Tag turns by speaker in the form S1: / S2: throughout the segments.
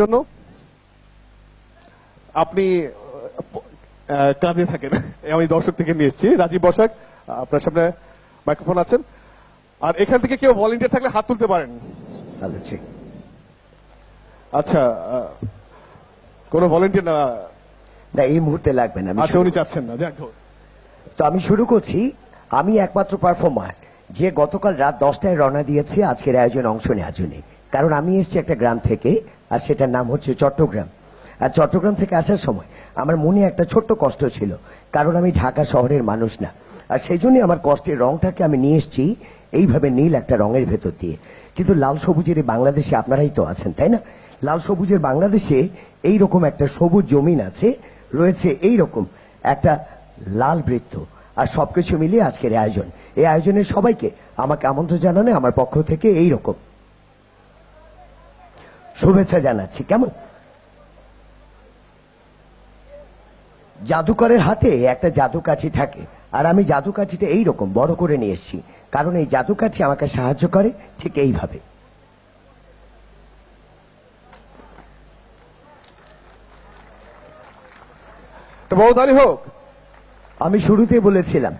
S1: জন্য আপনি কাজে থাকেন। আমি দর্শক থেকে নিয়ে এসেছি। রাজীব বসাক আপনার সামনে মাইক্রোফোন আছেন। আর এখান থেকে কেউ ভলেন্টিয়ার থাকলে হাত তুলতে পারেন। আচ্ছা কোনো ভলেন্টিয়ার না?
S2: না এই মুহূর্তে লাগবে না
S1: আচ্ছা উনি চাচ্ছেন না
S2: তো আমি শুরু করছি। আমি একমাত্র পারফর্মার যে গতকাল রাত দশটায় রওনা দিয়েছি আজকের আয়োজনে অংশ নেওয়ার জন্য। কারণ আমি এসেছি একটা গ্রাম থেকে, আর সেটার নাম হচ্ছে চট্টগ্রাম। আর চট্টগ্রাম থেকে আসার সময় আমার মনে একটা ছোট্ট কষ্ট ছিল, কারণ আমি ঢাকা শহরের মানুষ না। আর সেই জন্য আমার কষ্টের রংটাকে আমি নিয়ে এসেছি এইভাবে নীল একটা রঙের ভেতর দিয়ে। কিন্তু লাল সবুজের বাংলাদেশে আপনারাই তো আছেন, তাই না? লাল সবুজের বাংলাদেশে এই রকম একটা সবুজ জমিন আছে, রয়েছে এই রকম একটা লাল বৃত্ত। আর সবকিছু মিলিয়ে আজকের আয়োজন। এই আয়োজনের সবাইকে আমাকে আমন্ত্রণ জানানো, আমার পক্ষ থেকে এই রকম শুভেচ্ছা জানাচ্ছি কেমন? জাদুকরের হাতে একটা জাদুকাঠি থাকে আর আমি জাদুকাঠিটা এইরকম বড় করে নিয়ে এসেছি কারণ এই জাদুকাঠি আমাকে সাহায্য করে ঠিক এইভাবে।
S1: তো হোক।
S2: আমি শুরুতে বলেছিলাম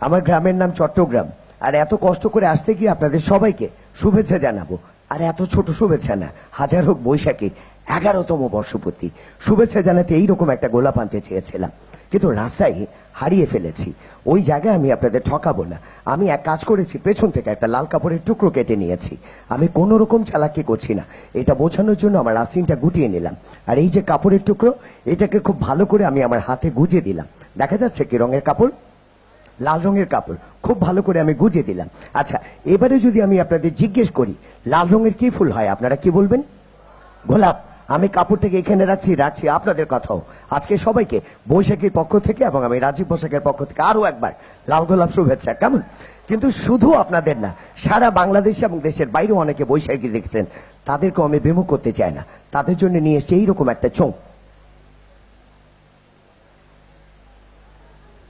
S2: আমার গ্রামের নাম চট্টগ্রাম আর এত কষ্ট করে আসতে গিয়ে আপনাদের সবাইকে শুভেচ্ছা জানাব। আর এত ছোট শুভেচ্ছা না। হাজার হোক বৈশাখীর এগারোতম বর্ষপতি শুভেচ্ছা জানাতে এইরকম একটা গোলাপ আনতে চেয়েছিলাম। কিন্তু রাস্তায় হারিয়ে ফেলেছি। ওই জায়গায় আমি আপনাদের ঠকাবো না। আমি এক কাজ করেছি, পেছন থেকে একটা লাল কাপড়ের টুকরো কেটে নিয়েছি। আমি কোনো রকম চালাকি করছি না। এটা বোঝানোর জন্য আমার রাসিনটা গুটিয়ে নিলাম। আর এই যে কাপড়ের টুকরো, এটাকে খুব ভালো করে আমি আমার হাতে গুজে দিলাম। দেখা যাচ্ছে কি রঙের কাপড়? লাল রঙের কাপড়। খুব ভালো করে আমি গুজে দিলাম। আচ্ছা এবারে যদি আমি আপনাদের জিজ্ঞেস করি, লাল রঙের কি ফুল হয়, আপনারা কি বলবেন? গোলাপ, আমি কাপড়টাকে এখানে রাখছি রাখছি, আপনাদের কথাও। আজকে সবাইকে, বৈশাখীর পক্ষ থেকে এবং আমি রাজীব বৈশাখের পক্ষ থেকে আরও একবার লাল গোলাপ শুভেচ্ছা। কেমন? কিন্তু শুধু আপনাদের না, সারা বাংলাদেশ এবং দেশের বাইরেও অনেকে বৈশাখী দেখছেন। তাদেরকেও আমি বিমুখ করতে চাই না। তাদের জন্য নিয়ে এসছি এইরকম একটা চোখ।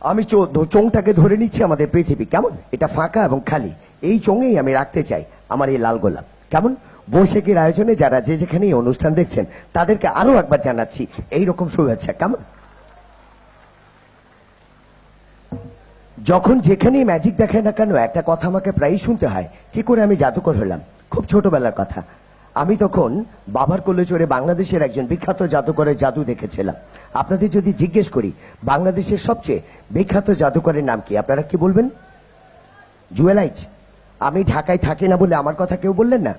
S2: আমি চো- ধ- চোঙটাকে ধরে নিচ্ছি আমাদের পৃথিবী। কেমন? এটা ফাঁকা এবং খালি। এই চোঙেই আমি রাখতে চাই আমার এই লাল গোলাপ। কেমন? বৈশাখীর আয়োজনে যারা যে যেখানে অনুষ্ঠান দেখছেন, তাদেরকে আরও একবার জানাচ্ছি এই রকম শুভেচ্ছা। কেমন? যখন যেখানেই ম্যাজিক দেখায় না কেন, একটা কথা আমাকে প্রায়ই শুনতে হয়, কি করে আমি জাদুকর হলাম? খুব ছোটবেলার কথা। আমি তখন বাবার কোলে চড়ে বাংলাদেশের একজন বিখ্যাত জাদুকরের জাদু দেখেছিলাম। আপনাদের যদি জিজ্ঞেস করি, বাংলাদেশের সবচেয়ে বিখ্যাত জাদুকরের নাম কি? আপনারা কি বলবেন? জুয়েলাইজ আমি ঢাকায় থাকি না বলে আমার কথা কেউ বললেন না?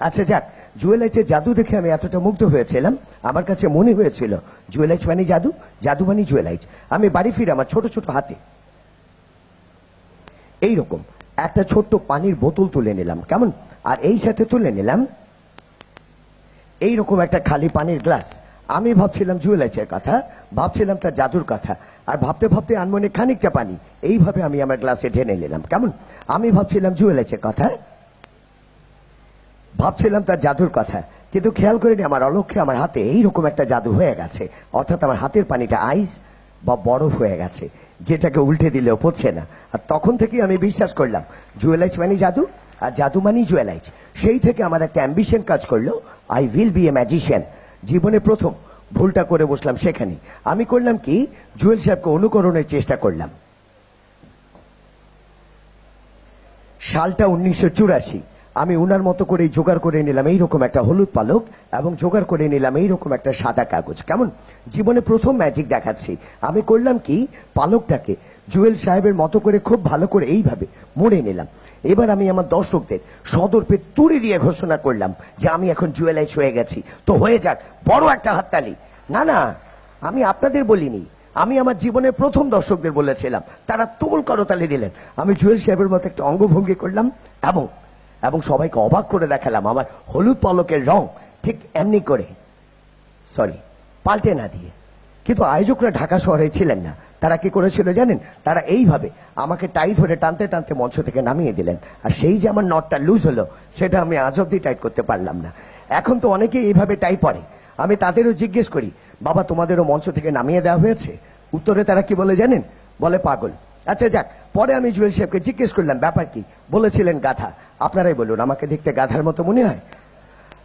S2: আচ্ছা যাক। জুয়েলাইজের জাদু দেখে আমি এতটা মুগ্ধ হয়েছিলাম। আমার কাছে মনে হয়েছিল জুয়েলাইজ মানে জাদু? জাদু মানে জুয়েলাইজ আমি বাড়ি ফিরে আমার ছোট ছোট হাতে এই রকম একটা ছোট্ট পানির বোতল তুলে নিলাম। কেমন? আর এই সাথে তুলে নিলাম এই রকম একটা খালি পানির গ্লাস। আমি ভাবছিলাম জুয়েলাইজের কথা, ভাবছিলাম তার জাদুর কথা, আর ভাবতে ভাবতে আনমনে খানিকটা পানি। এইভাবে আমি আমার গ্লাসে ঢেলে নিলাম। কেমন? আমি ভাবছিলাম জুয়েলাইজের কথা, ভাবছিলাম তার জাদুর কথা, কিন্তু খেয়াল করিনি আমার অলক্ষ্যে আমার হাতে এইরকম একটা জাদু হয়ে গেছে। অর্থাৎ আমার হাতের পানিটা আইস বা বরফ হয়ে গেছে, যেটাকে উল্টে দিলেও পড়ছে না। আর তখন থেকেই আমি বিশ্বাস করলাম জুয়েলাইজ মানে জাদু। আর জাদু মানি জুয়েলাইজ। সেই থেকে আমার একটা অ্যাম্বিশন কাজ করল I will be a magician জীবনে প্রথম, ভুলটা করে বসলাম সেখানে আমি করলাম কি, জুয়েল সাহেবকে অনুকরণের চেষ্টা করলাম। সালটা উনিশশো চুরাশি। আমি উনার মতো করে জোগাড় করে নিলাম এইরকম একটা হলুদ পালক এবং জোগাড় করে নিলাম এইরকম একটা সাদা কাগজ। কেমন? জীবনে প্রথম ম্যাজিক দেখাচ্ছি। আমি করলাম কি? পালকটাকে জুয়েল সাহেবের মতো করে খুব ভালো করে এইভাবে মুড়ে নিলাম। এবার আমি আমার দর্শকদের সদর্পে তুড়ি দিয়ে ঘোষণা করলাম যে আমি এখন জুয়েলাইজ হয়ে গেছি। তো হয়ে যাক, বড় একটা হাততালি। না না, আমি আপনাদের বলিনি। আমি আমার জীবনের প্রথম দর্শকদের বলেছিলাম। তারা তুমুল করতালি দিলেন। আমি জুয়েল সাহেবের মতো একটা অঙ্গভঙ্গি করলাম এবং এবং সবাইকে অবাক করে দেখালাম। আমার হলুদ পলকের রং ঠিক এমনি করে। সরি পাল্টে না দিয়ে। কিন্তু আয়োজকরা ঢাকা শহরে ছিলেন না। তারা কি করেছিল জানেন? তারা এইভাবে আমাকে টাই ধরে টানতে টানতে মঞ্চ থেকে নামিয়ে দিলেন। আর সেই যে আমার নটটা লুজ হলো, সেটা আমি আজ অব্দি টাইট করতে পারলাম না। এখন তো অনেকে এইভাবে টাই পড়ে আমি তাদেরও জিজ্ঞেস করি, বাবা, তোমাদেরও মঞ্চ থেকে নামিয়ে দেওয়া হয়েছে? উত্তরে তারা কি বলে জানেন? বলে পাগল। আচ্ছা যাক পরে আমি জুয়েল সাহেবকে জিজ্ঞেস করলাম ব্যাপার কি? বলেছিলেন গাধা। আপনারাই বলুন আমাকে দেখতে গাধার মতো মনে হয়?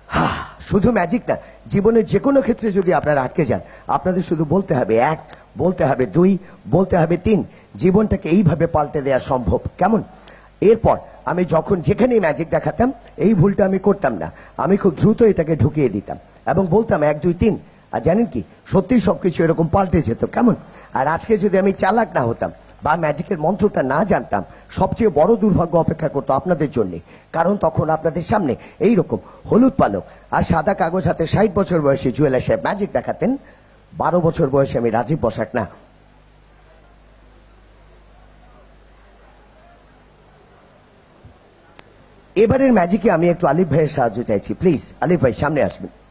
S2: হা, শুধু ম্যাজিক না জীবনের যে কোনো ক্ষেত্রে যদি আপনারা আটকে যান আপনাদের শুধু বলতে হবে এক বলতে হবে দুই বলতে হবে তিন জীবনটাকে এইভাবে পাল্টে দেওয়া সম্ভব। কেমন? এরপর আমি যখন যেখানেই ম্যাজিক দেখাতাম এই ভুলটা আমি করতাম না। আমি খুব দ্রুত এটাকে ঢুকিয়ে দিতাম এবং বলতাম এক দুই তিন। আর জানেন কি? সত্যি সবকিছু এরকম পাল্টে যেত। কেমন? আর আজকে যদি আমি চালাক না হতাম বা ম্যাজিকের মন্ত্রটা না জানতাম, সবচেয়ে বড় দুর্ভাগ্য অপেক্ষা করতো আপনাদের জন্য। কারণ তখন আপনাদের সামনে এই রকম হলুদ পালক আর সাদা কাগজ হাতে ষাট বছর বয়সী জুয়েলার সাহেব ম্যাজিক দেখাতেন। বারো বছর বয়সে আমি রাজীব বসাক না। এবারের ম্যাজিকে আমি একটু আলিফ ভাইয়ের সাহায্য চাইছি প্লিজ আলিফ ভাই, সামনে আসবেন।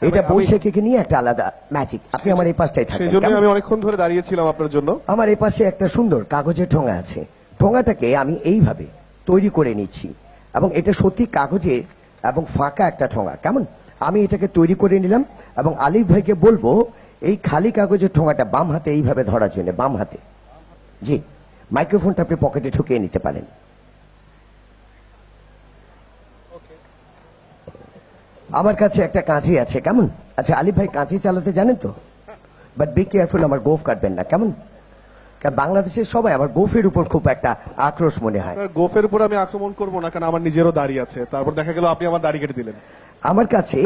S2: এটা বৈশাখীকে নিয়ে একটা আলাদা ম্যাজিক আপনি আমার এই পাশটাই
S1: সেই
S2: থাকবেন
S1: জন্য
S2: কেমন?
S1: আমি অনেকক্ষণ ধরে দাঁড়িয়েছিলাম আপনার জন্য।
S2: আমার এই পাশে একটা সুন্দর কাগজের ঠোঙা আছে। ঠোঙাটাকে আমি এইভাবে তৈরি করে নিচ্ছি। এবং এটা সত্যি কাগজে এবং ফাঁকা একটা ঠোঙা। কেমন? আমি এটাকে তৈরি করে নিলাম এবং আলিফ ভাইকে বলব এই খালি কাগজের ঠোঙাটা বাম হাতে এইভাবে ধরার জন্য বাম হাতে। জি মাইক্রোফোনটা আপনি পকেটে ঢুকিয়ে নিতে পারেন। আমার কাছে একটা কাঁচি আছে কেমন? আচ্ছা আলিফ ভাই কাঁচি চালাতে জানেন তো? বাট বি কেয়ারফুল আমার গোফ কাটবেন না কেমন? বাংলাদেশের সবাই আমার গোফের উপর খুব একটা আক্রোশ মনে হয়।
S1: গোফের উপর আমি আক্রমণ করব না কারণ আমার নিজেরও দাড়ি আছে। তারপর দেখা গেল আপনি আমার দাড়ি কেটে দিলেন।
S2: আমার কাছে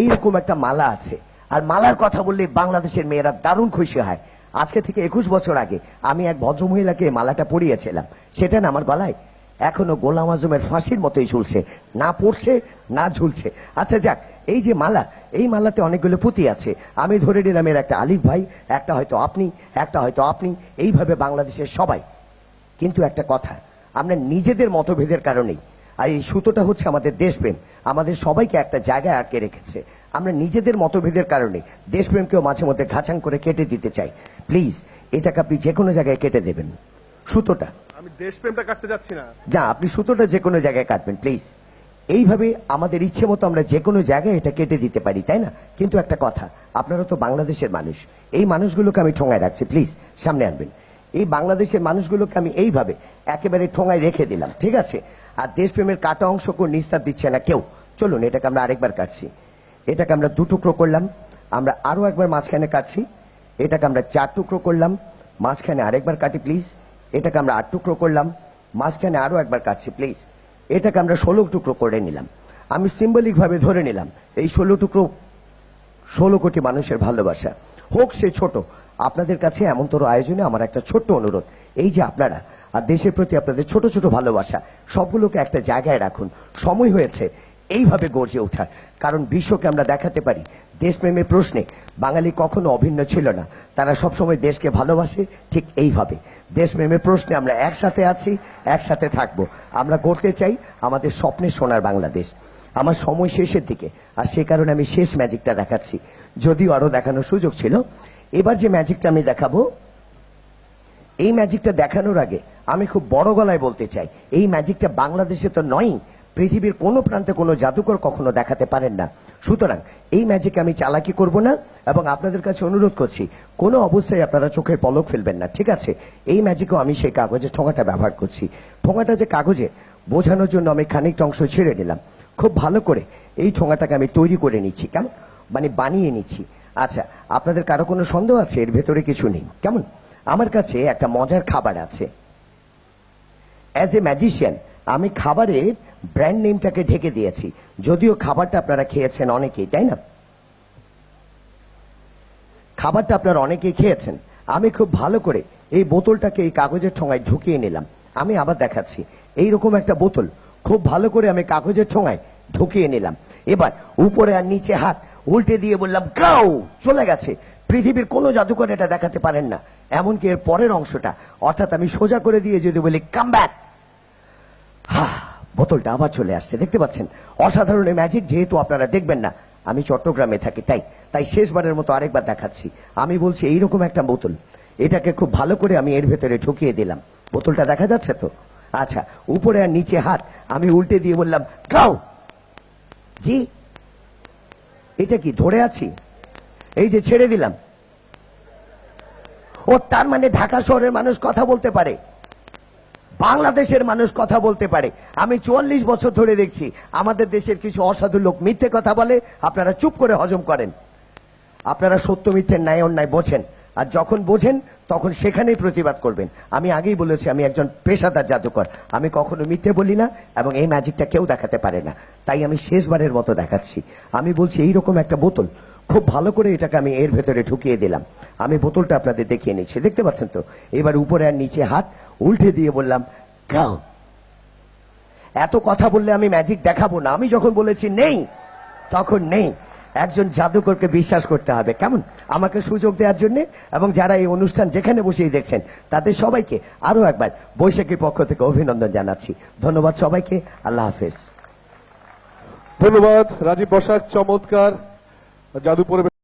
S2: এইরকম একটা মালা আছে। আর মালার কথা বললে বাংলাদেশের মেয়েরা দারুণ খুশি হয়। আজকে থেকে একুশ বছর আগে আমি এক ভদ্রমহিলাকে মালাটা পরিয়েছিলাম। সেটা না আমার গলায়? এখনও গোলাম আজমের ফাঁসির মতোই ঝুলছে। না পড়ছে, না ঝুলছে। আচ্ছা যাক, এই যে মালা, এই মালাতে অনেকগুলো পুঁতি আছে। আমি ধরে নিলাম এর একটা আলিফ ভাই, একটা হয়তো আপনি, একটা হয়তো আপনি, এইভাবে বাংলাদেশের সবাই। কিন্তু একটা কথা, আমরা নিজেদের মতভেদের কারণেই আর এই সুতোটা হচ্ছে আমাদের দেশপ্রেম। আমাদের সবাইকে একটা জায়গায় আটকে রেখেছে। আমরা নিজেদের মতভেদের কারণে দেশপ্রেমকেও মাঝে মধ্যে ঘাছাং করে কেটে দিতে চাই। প্লিজ, এটাকে আপনি যে কোনো জায়গায় কেটে দেবেন। সুতোটা।
S1: আমি দেশপ্রেমটা কাটতে যাচ্ছি না।
S2: যা আপনি সুতোটা যে কোনো জায়গায় কাটবেন প্লিজ এইভাবে আমাদের ইচ্ছে মতো আমরা যে কোনো জায়গায় এটা কেটে দিতে পারি তাই না? কিন্তু একটা কথা আপনারা তো বাংলাদেশের মানুষ। এই মানুষগুলোকে আমি ঠোঙায় রাখছি প্লিজ সামনে আনবেন। এই বাংলাদেশের মানুষগুলোকে আমি এইভাবে একেবারে ঠোঙায় রেখে দিলাম ঠিক আছে? আর দেশপ্রেমের কাটা অংশ কোন নিস্তার দিচ্ছে না কেউ? চলুন এটাকে আমরা আরেকবার কাটছি। এটাকে আমরা দু টুকরো করলাম আমরা আরও একবার মাঝখানে কাটছি। এটাকে আমরা চার টুকরো করলাম মাঝখানে আরেকবার কাটি প্লিজ এটাকে আমরা আট টুকরো করলাম। মাঝখানে আরও একবার কাটছি প্লিজ এটাকে আমরা ষোলো টুকরো করে নিলাম। আমি সিম্বলিক ভাবে ধরে নিলাম, এই ষোলো টুকরো ষোলো কোটি মানুষের ভালোবাসা। হোক সে ছোট, আপনাদের কাছে এমনতর আয়োজনে আমার একটা ছোট্ট অনুরোধ। এই যে আপনারা, আর দেশের প্রতি আপনাদের ছোট ছোট ভালোবাসা, সবগুলোকে একটা জায়গায় রাখুন। সময় হয়েছে এইভাবে গর্জে ওঠার কারণ বিশ্বকে আমরা দেখাতে পারি দেশপ্রেমের প্রশ্নে। বাঙালি কখনো অভিন্ন ছিল না। তারা সবসময় দেশকে ভালোবাসে, ঠিক এইভাবে। দেশপ্রেমের প্রশ্নে আমরা একসাথে আছি, একসাথে থাকব। আমরা করতে চাই আমাদের স্বপ্নের সোনার বাংলাদেশ। আমার সময় শেষের দিকে, আর সে কারণে আমি শেষ ম্যাজিকটা দেখাচ্ছি। যদিও আরও দেখানোর সুযোগ ছিল। এবার যে ম্যাজিকটা আমি দেখাবো, এই ম্যাজিকটা দেখানোর আগে আমি খুব বড় গলায় বলতে চাই। এই ম্যাজিকটা বাংলাদেশে তো নয় পৃথিবীর কোনো প্রান্তে কোনো জাদুকর কখনো দেখাতে পারেন না। সুতরাং এই ম্যাজিকে আমি চালাকি করব না এবং আপনাদের কাছে অনুরোধ করছি, কোনো অবস্থায় আপনারা চোখের পলক ফেলবেন না, ঠিক আছে? এই ম্যাজিকও আমি সেই কাগজের ঠোঙাটা ব্যবহার করছি। ঠোঙাটা যে কাগজে বোঝানোর জন্য আমি খানিকটা অংশ ছেড়ে নিলাম। খুব ভালো করে এই ঠোঙাটাকে আমি তৈরি করে নিচ্ছি, কেমন? মানে বানিয়ে নিচ্ছি। আচ্ছা আপনাদের কারও কোনো সন্দেহ আছে? এর ভেতরে কিছু নেই, কেমন? আমার কাছে একটা মজার খাবার আছে। অ্যাজ এ ম্যাজিশিয়ান আমি খাবারের ব্র্যান্ড নেমটাকে ঢেকে দিয়েছি। যদিও খাবারটা আপনারা খেয়েছেন অনেকেই, তাই না? খাবারটা আপনারা অনেকেই খেয়েছেন। আমি খুব ভালো করে এই বোতলটাকে এই কাগজের ঠোঙায় ঢুকিয়ে নিলাম। আমি আবার দেখাচ্ছি। এই রকম একটা বোতল। খুব ভালো করে আমি কাগজের ঠোঙায় ঢুকিয়ে নিলাম। এবার উপরে আর নিচে হাত উল্টে দিয়ে বললাম, গাও! চলে গেছে। পৃথিবীর কোনো জাদুকর এটা দেখাতে পারেন না। এমনকি এর পরের অংশটা। অর্থাৎ আমি সোজা করে দিয়ে যদি বলি কাম ব্যাক হা, বোতলটা আবার চলে আসছে দেখতে পাচ্ছেন? অসাধারণ ম্যাজিক যেহেতু আপনারা দেখবেন না। আমি চট্টগ্রামে থাকি তাই। তাই শেষবারের মতো আরেকবার দেখাচ্ছি। আমি বলছি এইরকম একটা বোতল। এটাকে খুব ভালো করে আমি এর ভেতরে ঢুকিয়ে দিলাম। বোতলটা দেখা যাচ্ছে তো? আচ্ছা উপরে আর নিচে হাত। আমি উল্টে দিয়ে বললাম গাও জি? এটা কি ধরে আছি? এই যে ছেড়ে দিলাম। ও তার মানে ঢাকা শহরের মানুষ কথা বলতে পারে। বাংলাদেশের মানুষ কথা বলতে পারে। আমি চুয়াল্লিশ বছর ধরে দেখছি, আমাদের দেশের কিছু অসাধু লোক মিথ্যে কথা বলে, আপনারা চুপ করে হজম করেন। আপনারা সত্য মিথ্যের ন্যায় অন্যায় বোঝেন, আর যখন বোঝেন, তখন সেখানেই প্রতিবাদ করবেন। আমি আগেই বলেছি, আমি একজন পেশাদার জাদুকর। আমি কখনো মিথ্যে বলি না, এবং এই ম্যাজিকটা কেউ দেখাতে পারে না। তাই আমি শেষবারের মতো দেখাচ্ছি। আমি বলছি, এইরকম একটা বোতল খুব ভালো করে এটাকে আমি এর ভেতরে ঢুকিয়ে দিলাম। আমি বোতলটা আপনাদের দেখিয়ে নিচ্ছি। দেখতে পাচ্ছেন তো? এবার উপরে আর নিচে হাত উল্টে দিয়ে বললাম গাও এত কথা বললে আমি ম্যাজিক দেখাবো না। আমি যখন বলেছি নেই, তখন নেই। একজন জাদুকরকে বিশ্বাস করতে হবে। কেমন? আমাকে সুযোগ দেওয়ার জন্য এবং যারা এই অনুষ্ঠান যেখানে বসেই দেখছেন, তাদের সবাইকে আরও একবার বৈশাখীর পক্ষ থেকে অভিনন্দন জানাচ্ছি। ধন্যবাদ সবাইকে। আল্লাহ হাফেজ।
S1: ধন্যবাদ। রাজীব বসাক, চমৎকার। জাদু পরিবেশ